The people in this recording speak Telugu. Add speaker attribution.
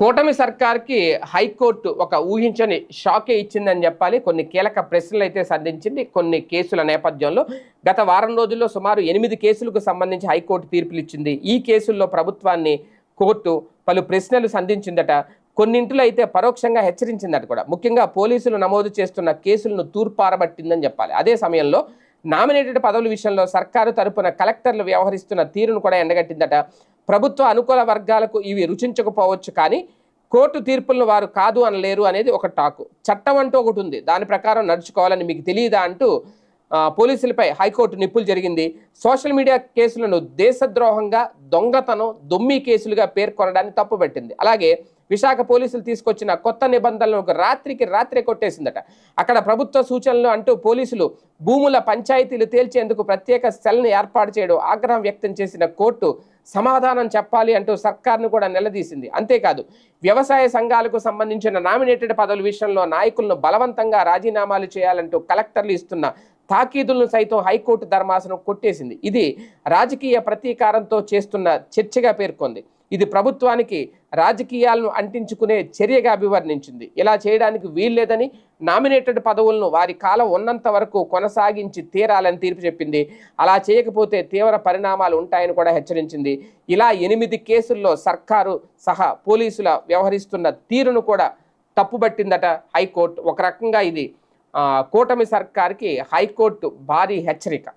Speaker 1: కూటమి సర్కార్కి హైకోర్టు ఒక ఊహించని షాకే ఇచ్చిందని చెప్పాలి. కొన్ని కీలక ప్రశ్నలు అయితే సంధించింది. కొన్ని కేసుల నేపథ్యంలో గత వారం రోజుల్లో సుమారు ఎనిమిది కేసులకు సంబంధించి హైకోర్టు తీర్పులు ఇచ్చింది. ఈ కేసుల్లో ప్రభుత్వాన్ని కోర్టు పలు ప్రశ్నలు సంధించిందట. కొన్నింటిలో అయితే పరోక్షంగా హెచ్చరించిందట కూడా. ముఖ్యంగా పోలీసులు నమోదు చేస్తున్న కేసులను తూర్పారబట్టిందని చెప్పాలి. అదే సమయంలో నామినేటెడ్ పదవుల విషయంలో సర్కారు తరపున కలెక్టర్లు వ్యవహరిస్తున్న తీరును కూడా ఎండగట్టిందట. ప్రభుత్వ అనుకూల వర్గాలకు ఇవి రుచించకపోవచ్చు కానీ కోర్టు తీర్పులను వారు కాదు అనలేరు అనేది ఒక టాకు. చట్టం అంటూ ఒకటి ఉంది. దాని ప్రకారం నడుచుకోవాలని మీకు తెలియదా అంటూ పోలీసులపై హైకోర్టు నిప్పులు జరిగింది. సోషల్ మీడియా కేసులను దేశద్రోహంగా దొంగతనం దొమ్మి కేసులుగా పేర్కొనడాన్ని తప్పుపెట్టింది. అలాగే విశాఖ పోలీసులు తీసుకొచ్చిన కొత్త నిబంధనలను ఒక రాత్రికి రాత్రే కొట్టేసిందట. అక్కడ ప్రభుత్వ సూచనలు అంటూ పోలీసులు భూముల పంచాయతీలు తేల్చేందుకు ప్రత్యేక సెల్ని ఏర్పాటు చేయడం ఆగ్రహం వ్యక్తం చేసిన కోర్టు సమాధానం చెప్పాలి అంటూ సర్కార్ను కూడా నిలదీసింది. అంతేకాదు వ్యవసాయ సంఘాలకు సంబంధించిన నామినేటెడ్ పదవుల విషయంలో నాయకులను బలవంతంగా రాజీనామాలు చేయాలంటూ కలెక్టర్లు ఇస్తున్న తాకీదులను సైతం హైకోర్టు ధర్మాసనం కొట్టేసింది. ఇది రాజకీయ ప్రతీకారంతో చేస్తున్న చర్చగా పేర్కొంది. ఇది ప్రభుత్వానికి రాజకీయాలను అంటించుకునే చర్యగా అభివర్ణించింది. ఇలా చేయడానికి వీల్లేదని నామినేటెడ్ పదవులను వారి కాలం ఉన్నంత వరకు కొనసాగించి తీరాలని తీర్పు చెప్పింది. అలా చేయకపోతే తీవ్ర పరిణామాలు ఉంటాయని కూడా హెచ్చరించింది. ఇలా ఎనిమిది కేసుల్లో సర్కారు సహా పోలీసుల వ్యవహరిస్తున్న తీరును కూడా తప్పుబట్టిందట హైకోర్టు. ఒక రకంగా ఇది కూటమి సర్కార్కి హైకోర్టు భారీ హెచ్చరిక.